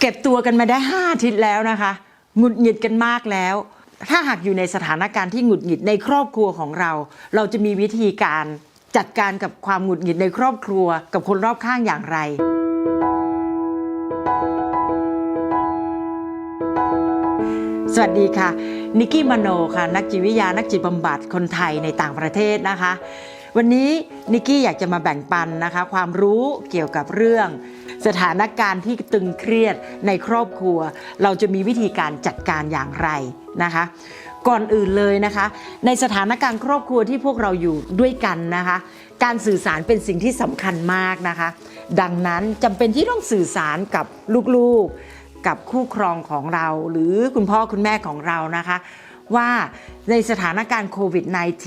เก็บตัวกันมาได้5อาทิตย์แล้วนะคะหงุดหงิดกันมากแล้ว ถ้าหากอยู่ในสถานการณ์ที่หงุดหงิดในครอบครัวของเรา เราจะมีวิธีการจัดการกับความหงุดหงิดในครอบครัว กับคนรอบข้างอย่างไร สวัสดีค่ะ นิกกี้มโนค่ะ นักจิตวิทยา นักจิตบำบัดคนไทยในต่างประเทศนะคะ วันนี้นิกกี้อยากจะมาแบ่งปันนะคะ ความรู้เกี่ยวกับเรื่อง สถานการณ์ที่ตึงเครียดในครอบครัว เราจะมีวิธีการจัดการอย่างไรนะคะ ก่อนอื่นเลยนะคะ ในสถานการณ์ครอบครัวที่พวกเราอยู่ด้วยกันนะคะ การสื่อสารเป็นสิ่งที่สำคัญมากนะคะ ดังนั้นจำเป็นที่ต้องสื่อสารกับลูกๆ กับคู่ครองของเรา หรือคุณพ่อคุณแม่ของเรานะคะ ว่าในสถานการณ์โควิด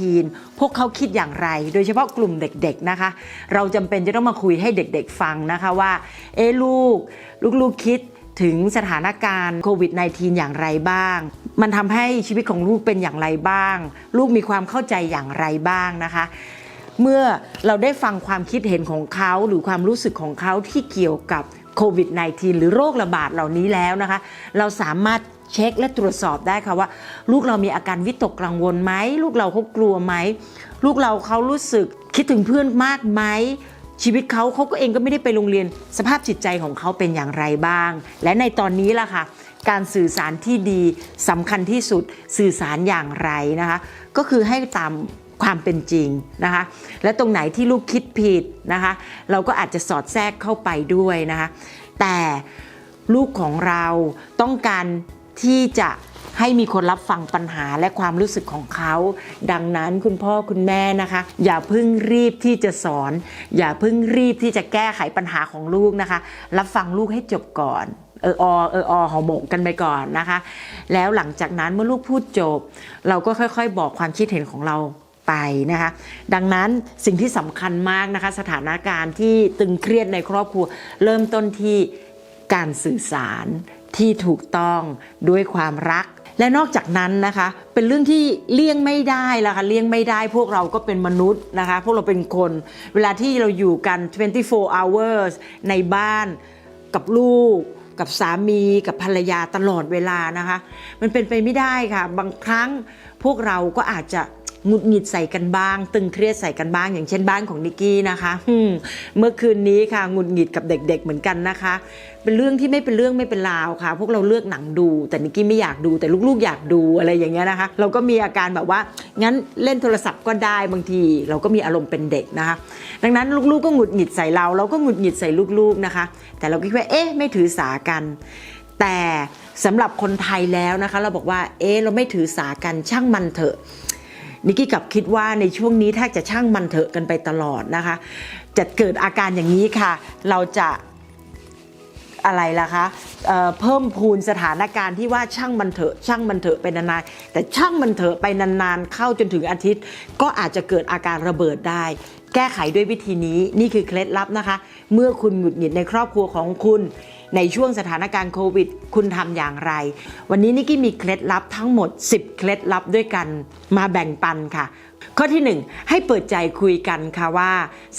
-19 พวกเขาคิดอย่างไร โดยเฉพาะกลุ่มเด็กๆนะคะ เราจำเป็นจะต้องมาคุยให้เด็กๆฟังนะคะว่า เอ๊ลูก ลูกๆคิดถึงสถานการณ์โควิด -19 อย่างไรบ้าง มันทำให้ชีวิตของลูกเป็นอย่างไรบ้าง ลูกมีความเข้าใจอย่างไรบ้างนะคะ เมื่อเราได้ฟังความคิดเห็นของเขาหรือความรู้สึกของเขาที่เกี่ยวกับโควิด -19 หรือโรคระบาดเหล่านี้แล้วนะคะ เราสามารถ เช็คและตรวจสอบได้ค่ะว่า ลูกเรามีอาการวิตกกังวลไหมลูกเราเขากลัวไหมลูกเราเขารู้สึกคิดถึงเพื่อนมากไหมชีวิตเขาเขาก็เองก็ไม่ได้ไปโรงเรียน สภาพจิตใจของเขาเป็นอย่างไรบ้าง และในตอนนี้ล่ะค่ะ การสื่อสารที่ดีสำคัญที่สุดสื่อสารอย่างไรนะคะ ก็คือให้ตามความเป็นจริงนะคะ และตรงไหนที่ลูกคิดผิดนะคะ เราก็อาจจะสอดแทรกเข้าไปด้วยนะคะ แต่ลูกของเราต้องการ ที่จะให้มีคนรับฟังปัญหาและความรู้สึกของเขา ดังนั้นคุณพ่อคุณแม่นะคะ อย่าเพิ่งรีบที่จะสอน อย่าเพิ่งรีบที่จะแก้ไขปัญหาของลูกนะคะ รับฟังลูกให้จบก่อนเอออเอออหอหมกกันไปก่อนนะคะ แล้วหลังจากนั้นเมื่อลูกพูดจบ เราก็ค่อยๆ บอกความคิดเห็นของเราไปนะคะ ดังนั้นสิ่งที่สำคัญมากนะคะ สถานการณ์ที่ตึงเครียดในครอบครัว เริ่มต้นที่การสื่อสาร ที่ถูกต้องด้วยความรัก และนอกจากนั้นนะคะ เป็นเรื่องที่เลี่ยงไม่ได้ละค่ะเลี่ยงไม่ได้พวกเราก็เป็นมนุษย์นะคะ พวกเราเป็นคน เวลาที่เราอยู่กัน 24 hours ในบ้านกับลูกกับสามีกับภรรยาตลอดเวลานะคะ มันเป็นไปไม่ได้ค่ะ บางครั้งพวกเราก็อาจจะ หงุดหงิดใส่กันบ้าง ตึงเครียดใส่กันบ้าง อย่างเช่นบ้านของนิกกี้นะคะมเมื่อคืนนี้ค่ะหงุดหงิดกับเด็ก ๆ เหมือนกันนะคะ เป็นเรื่องที่ไม่เป็นเรื่องไม่เป็นราวค่ะ พวกเราเลือกหนังดู แต่นิกกี้ไม่อยากดูแต่ลูกๆ อยากดูอะไรอย่างเงี้ยนะคะ เราก็มีอาการแบบว่างั้นเล่นโทรศัพท์ก็ได้บางที เราก็มีอารมณ์เป็นเด็กนะคะ ดังนั้นลูกๆก็หงุดหงิดใส่เรา เราก็หงุดหงิดใส่ลูกๆนะคะ แต่เราก็คิดว่าเอ๊ะไม่ถือสากันแต่สำหรับคนไทยแล้วนะคะ เราบอกว่าเอ๊ะเราไม่ถือสากันช่างมันเถอะ นิกกี้กับคิดว่าในช่วงนี้ถ้าจะช่างมันเถอะกันไปตลอดนะคะ จะเกิดอาการอย่างนี้ค่ะ เราจะอะไรล่ะคะเเพิ่มพูนสถานการณ์ที่ว่าช่างมันเถอะช่างมันเถอะไปนานๆแต่ช่างมันเถอะไปนานๆเข้าจนถึงอาทิตย์ ก็อาจจะเกิดอาการระเบิดได้ แก้ไขด้วยวิธีนี้นี่คือเคล็ดลับนะคะ เมื่อคุณหงุดหงิดในครอบครัวของคุณ ในช่วงสถานการณ์โควิด คุณทำอย่างไร วันนี้นิกกี้มีเคล็ดลับทั้งหมด 10 เคล็ดลับด้วยกันมาแบ่งปันค่ะ ข้อที่ 1 ให้เปิดใจคุยกันค่ะว่า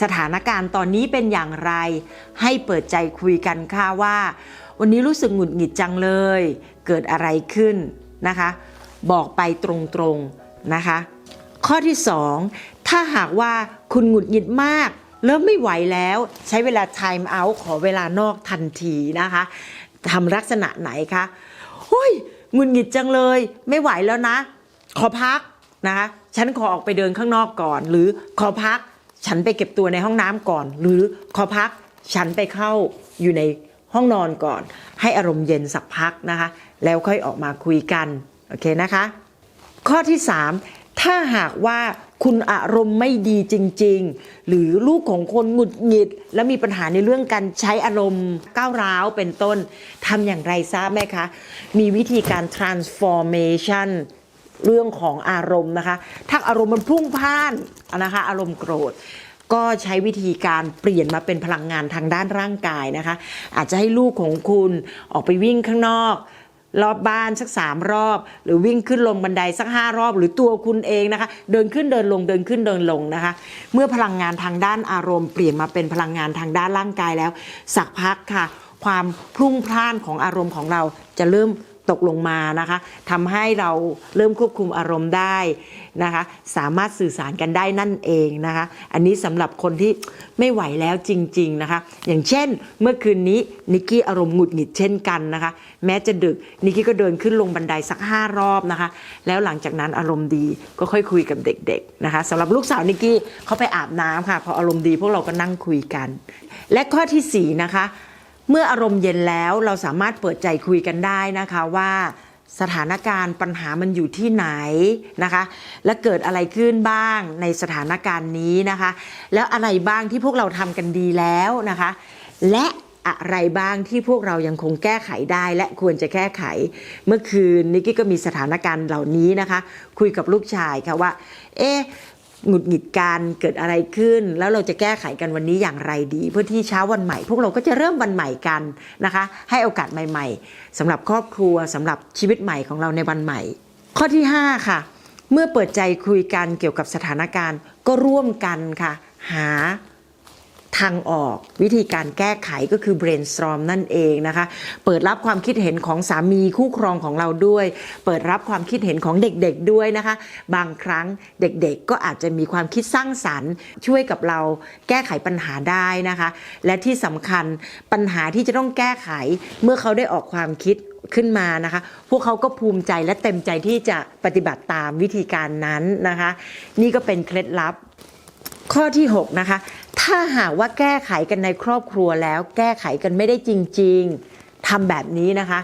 สถานการณ์ตอนนี้เป็นอย่างไร ให้เปิดใจคุยกันค่ะว่า วันนี้รู้สึกหงุดหงิดจังเลย เกิดอะไรขึ้นนะคะ บอกไปตรงๆนะคะ ข้อที่ 2 ถ้าหากว่าคุณหงุดหงิดมาก เริ่มไม่ไหวแล้วใช้เวลา time out ขอเวลานอกทันทีนะคะทำลักษณะไหนคะเฮ้ยงุดหงิดจังเลย ไม่ไหวแล้วนะ ขอพักนะคะฉันขอออกไปเดินข้างนอกก่อน หรือขอพัก ฉันไปเก็บตัวในห้องน้ำก่อน หรือขอพัก ฉันไปเข้าอยู่ในห้องนอนก่อน ให้อารมณ์เย็นสักพักนะคะ แล้วค่อยออกมาคุยกัน โอเคนะคะ ข้อที่ 3 ถ้าหากว่าคุณอารมณ์ไม่ดีจริง ๆ หรือลูกของคนหงุดหงิด และมีปัญหาในเรื่องการใช้อารมณ์ก้าวร้าวเป็นต้นทำอย่างไรทราบไหมคะ มีวิธีการ transformation เรื่องของอารมณ์นะคะ ถ้าอารมณ์มันพุ่งพ่านนะคะ อารมณ์โกรธก็ใช้วิธีการเปลี่ยนมาเป็นพลังงานทางด้านร่างกายนะคะ อาจจะให้ลูกของคุณออกไปวิ่งข้างนอก รอบบ้านสักสามรอบ หรือวิ่งขึ้นลงบันไดสักห้ารอบ หรือตัวคุณเองนะคะ เดินขึ้นเดินลงเดินขึ้นเดินลงนะคะ เมื่อพลังงานทางด้านอารมณ์เปลี่ยนมาเป็นพลังงานทางด้านร่างกายแล้ว สักพักค่ะ ความพรุ่งพล่านของอารมณ์ของเราจะเริ่ม ตกลงมานะคะทำให้เราเริ่มควบคุมอารมณ์ได้นะคะ สามารถสื่อสารกันได้นั่นเองนะคะ อันนี้สำหรับคนที่ไม่ไหวแล้วจริง ๆนะคะ อย่างเช่นเมื่อคืนนี้นิกกี้อารมณ์หงุดหงิดเช่นกันนะคะ แม้จะดึกนิกกี้ก็เดินขึ้นลงบันไดสัก 5 รอบนะคะ แล้วหลังจากนั้นอารมณ์ดีก็ค่อยคุยกับเด็ก ๆนะคะสำหรับลูกสาวนิกกี้เขาไปอาบน้ำค่ะพออารมณ์ดีพวกเราก็นั่งคุยกัน และข้อที่สี่นะคะ เมื่ออารมณ์เย็นแล้วเราสามารถเปิดใจคุยกันได้นะคะว่าสถานการณ์ปัญหามันอยู่ที่ไหนนะคะ และเกิดอะไรขึ้นบ้างในสถานการณ์นี้นะคะ แล้วอะไรบ้างที่พวกเราทำกันดีแล้วนะคะ และอะไรบ้างที่พวกเรายังคงแก้ไขได้และควรจะแก้ไข เมื่อคืนนิกกี้ก็มีสถานการณ์เหล่านี้นะคะ คุยกับลูกชายค่ะว่า เอ๊ หงุดหงิดกันเกิดอะไรขึ้น แล้วเราจะแก้ไขกันวันนี้อย่างไรดี เพื่อที่เช้าวันใหม่ พวกเราก็จะเริ่มวันใหม่กันนะคะ ให้โอกาสใหม่ ๆสำหรับครอบครัวสำหรับชีวิตใหม่ของเราในวันใหม่ ข้อที่ 5 ค่ะ เมื่อเปิดใจคุยกันเกี่ยวกับสถานการณ์ ก็ร่วมกันค่ะ หา ทางออก วิธีการแก้ไขก็คือ brainstorm นั่นเองนะคะ เปิดรับความคิดเห็นของสามีคู่ครองของเราด้วย เปิดรับความคิดเห็นของเด็กๆด้วยนะคะ บางครั้งเด็กๆก็อาจจะมีความคิดสร้างสรรค์ ช่วยกับเราแก้ไขปัญหาได้นะคะ และที่สำคัญปัญหาที่จะต้องแก้ไขเมื่อเขาได้ออกความคิดขึ้นมานะคะ พวกเขาก็ภูมิใจและเต็มใจที่จะปฏิบัติตามวิธีการนั้นนะคะ นี่ก็เป็นเคล็ดลับข้อที่ 6 นะคะ ถ้าหากว่าแก้ไขกันในครอบครัวแล้ว แก้ไขกันไม่ได้จริง ๆทำแบบนี้นะคะ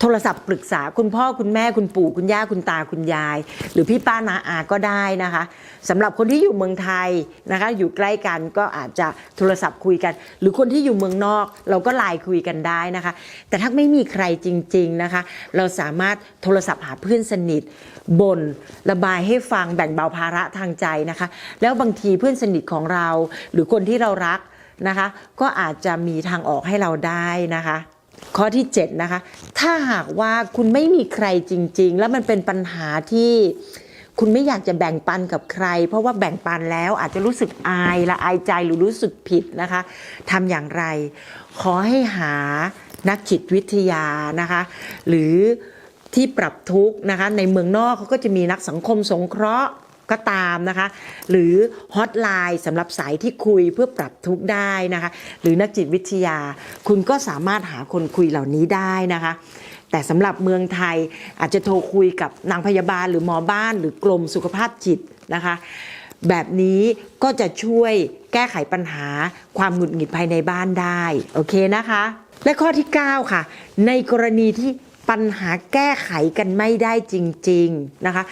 โทรศัพท์ปรึกษาคุณพ่อคุณแม่คุณปู่คุณย่าคุณตาคุณยาย หรือพี่ป้านาอาก็ได้นะคะสำหรับคนที่อยู่เมืองไทยนะคะอยู่ใกล้กันก็อาจจะโทรศัพท์คุยกัน หรือคนที่อยู่เมืองนอก เราก็ไลน์คุยกันได้นะคะ แต่ถ้าไม่มีใครจริง ๆนะคะ เราสามารถโทรศัพท์หาเพื่อนสนิทบ่นระบายให้ฟังแบ่งเบาภาระทางใจนะคะ แล้วบางทีเพื่อนสนิทของเรา หรือคนที่เรารักนะคะ ก็อาจจะมีทางออกให้เราได้นะคะ ข้อที่ 7 นะคะ ถ้าหากว่าคุณไม่มีใครจริง ๆ แล้วมันเป็นปัญหาที่คุณไม่อยากจะแบ่งปันกับใคร เพราะว่าแบ่งปันแล้วอาจจะรู้สึกอายละอายใจหรือรู้สึกผิดนะคะทำอย่างไร ขอให้หานักจิตวิทยานะคะ หรือที่ปรับทุกข์นะคะ ในเมืองนอกเขาก็จะมีนักสังคมสงเคราะห์ ก็ตามนะคะ หรือฮอตไลน์สำหรับสายที่คุยเพื่อปรับทุกได้นะคะ หรือนักจิตวิทยา คุณก็สามารถหาคนคุยเหล่านี้ได้นะคะ แต่สำหรับเมืองไทยอาจจะโทรคุยกับนางพยาบาลหรือหมอบ้านหรือกรมสุขภาพจิตนะคะแบบนี้ก็จะช่วยแก้ไขปัญหาความหงุดหงิดภายในบ้านได้ โอเคนะคะ และข้อที่ 9 ค่ะ ในกรณีที่ปัญหาแก้ไขกันไม่ได้จริง ๆ นะคะ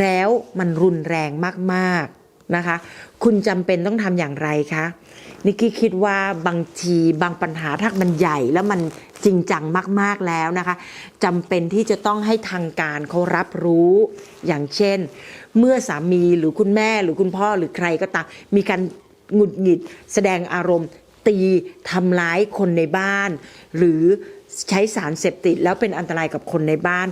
แล้วมันรุนแรงมากๆนะคะ คุณจำเป็นต้องทำอย่างไรคะนิกกี้คิดว่าบางทีบางปัญหาถ้ามันใหญ่แล้วมันจริงจังมากๆแล้วนะคะจำเป็นที่จะต้องให้ทางการเขารับรู้อย่างเช่น เมื่อสามีหรือคุณแม่หรือคุณพ่อหรือใครก็ตามมีการหงุดหงิด แสดงอารมณ์ตีทำร้ายคนในบ้าน หรือ ใช้สารเสพติดแล้วเป็นอันตรายกับคนในบ้าน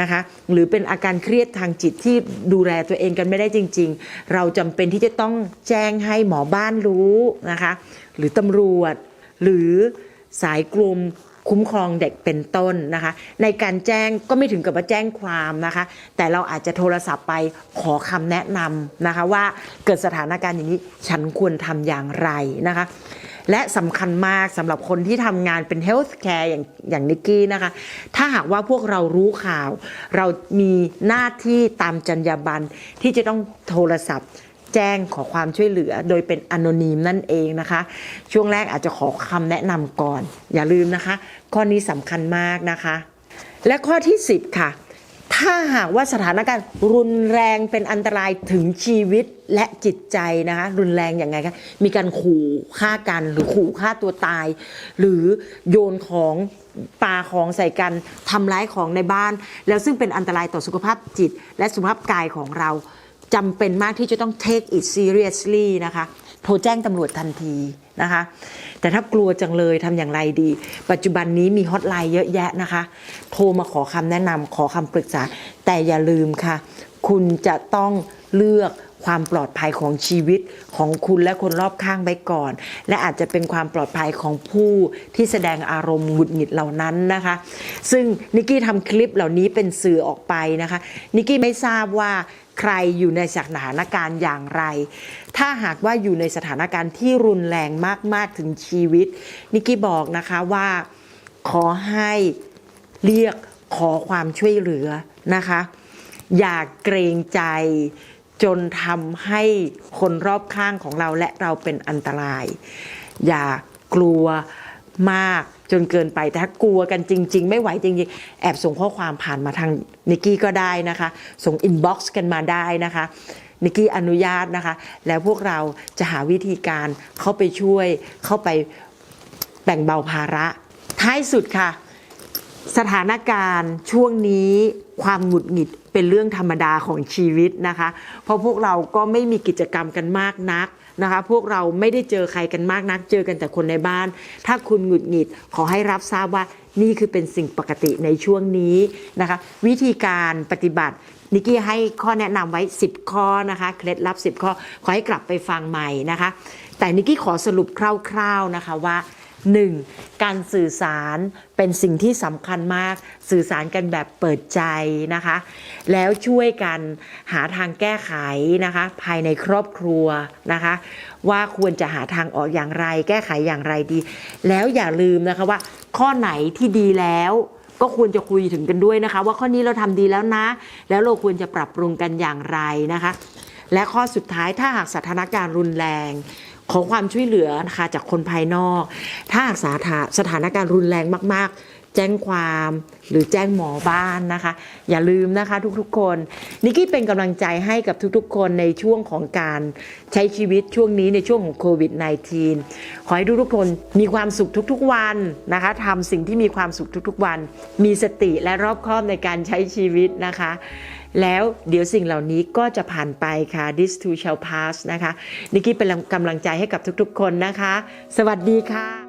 นะคะ หรือเป็นอาการเครียดทางจิตที่ดูแลตัวเองกันไม่ได้จริง ๆ เราจำเป็นที่จะต้องแจ้งให้หมอบ้านรู้นะคะ หรือตำรวจ หรือสายกลุ่มคุ้มครองเด็กเป็นต้นนะคะ ในการแจ้งก็ไม่ถึงกับว่าแจ้งความนะคะ แต่เราอาจจะโทรศัพท์ไปขอคำแนะนำนะคะว่าเกิดสถานการณ์อย่างนี้ฉันควรทำอย่างไรนะคะ และสำคัญมากสำหรับคนที่ทำงานเป็นเฮลท์แคร์อย่างอย่างนิกกี้นะคะ ถ้าหากว่าพวกเรารู้ข่าว เรามีหน้าที่ตามจรรยาบรรณที่จะต้องโทรศัพท์แจ้งขอความช่วยเหลือโดยเป็นอน y นีมนั่นเองนะคะ ช่วงแรกอาจจะขอคำแนะนำก่อน อย่าลืมนะคะ ข้อนี้สำคัญมากนะคะ และข้อที่ 10 ค่ะ ถ้าหากว่าสถานการณ์รุนแรงเป็นอันตรายถึงชีวิตและจิตใจนะคะรุนแรงอย่างไงคะมีการขู่ฆ่ากันหรือขู่ฆ่าตัวตาย หรือโยนของปาของใส่กันทำร้ายของในบ้าน แล้วซึ่งเป็นอันตรายต่อสุขภาพจิต และสุขภาพกายของเราจำเป็นมากที่จะต้อง take it seriously นะคะ โทรแจ้งตำรวจทันทีนะคะ แต่ถ้ากลัวจังเลยทำอย่างไรดี ปัจจุบันนี้มีฮอตไลน์เยอะแยะนะคะ โทรมาขอคำแนะนำขอคำปรึกษา แต่อย่าลืมค่ะ คุณจะต้องเลือก ความปลอดภัยของชีวิตของคุณและคนรอบข้างไว้ก่อน และอาจจะเป็นความปลอดภัยของผู้ที่แสดงอารมณ์หงุดหงิดเหล่านั้นนะคะ ซึ่งนิกกี้ทำคลิปเหล่านี้เป็นสื่อออกไปนะคะนิกกี้ไม่ทราบว่าใครอยู่ในสถานการณ์อย่างไร ถ้าหากว่าอยู่ในสถานการณ์ที่รุนแรงมาก ๆ ถึงชีวิต นิกกี้บอกนะคะว่าขอให้เรียกขอความช่วยเหลือนะคะ อย่าเกรงใจ จนทำให้คนรอบข้างของเราและเราเป็นอันตราย อย่ากลัวมากจนเกินไปแต่ถ้ากลัวกันจริง ๆ ไม่ไหวจริงๆ แอบส่งข้อความผ่านมาทางนิกกี้ก็ได้นะคะ ส่งอินบ็อกซ์กันมาได้นะคะนิกกี้อนุญาตนะคะ แล้วพวกเราจะหาวิธีการเข้าไปช่วยเข้าไปแบ่งเบาภาระ ท้ายสุดค่ะ สถานการณ์ช่วงนี้ความหงุดหงิดเป็นเรื่องธรรมดาของชีวิตนะคะ เพราะพวกเราก็ไม่มีกิจกรรมกันมากนักนะคะ พวกเราไม่ได้เจอใครกันมากนัก เจอกันแต่คนในบ้าน ถ้าคุณหงุดหงิดขอให้รับทราบว่านี่คือเป็นสิ่งปกติในช่วงนี้นะคะ วิธีการปฏิบัตินิกกี้ให้ข้อแนะนำไว้ 10 ข้อนะคะ เคล็ดลับ 10 ข้อ ขอให้กลับไปฟังใหม่นะคะ แต่นิกกี้ขอสรุปคร่าวๆนะคะว่า 1. การสื่อสารเป็นสิ่งที่สำคัญมาก สื่อสารกันแบบเปิดใจนะคะ แล้วช่วยกันหาทางแก้ไขนะคะ ภายในครอบครัวนะคะ ว่าควรจะหาทางออกอย่างไร แก้ไขอย่างไรดี แล้วอย่าลืมนะคะว่า ข้อไหนที่ดีแล้วก็ควรจะคุยถึงกันด้วยนะคะ ว่าข้อนี้เราทำดีแล้วนะ แล้วเราควรจะปรับปรุงกันอย่างไรนะคะ และข้อสุดท้ายถ้าหากสถานการณ์รุนแรง ขอความช่วยเหลือนะคะจากคนภายนอก ถ้าหากสถาสถานการณ์รุนแรงมาก ๆ แจ้งความหรือแจ้งหมอบ้านนะคะ อย่าลืมนะคะทุกๆ คนนิกกี้เป็นกำลังใจให้กับทุกๆ คนในช่วงของการใช้ชีวิตช่วงนี้ในช่วงของโควิด -19 ขอให้ทุกๆ คนมีความสุขทุกๆ วันนะคะทำสิ่งที่มีความสุขทุกๆ วัน มีสติและรอบคอบในการใช้ชีวิตนะคะ แล้วเดี๋ยวสิ่งเหล่านี้ก็จะผ่านไปค่ะ this too shall pass นะคะนิกกี้เป็นกำลังใจให้กับทุกๆคนนะคะ สวัสดีค่ะ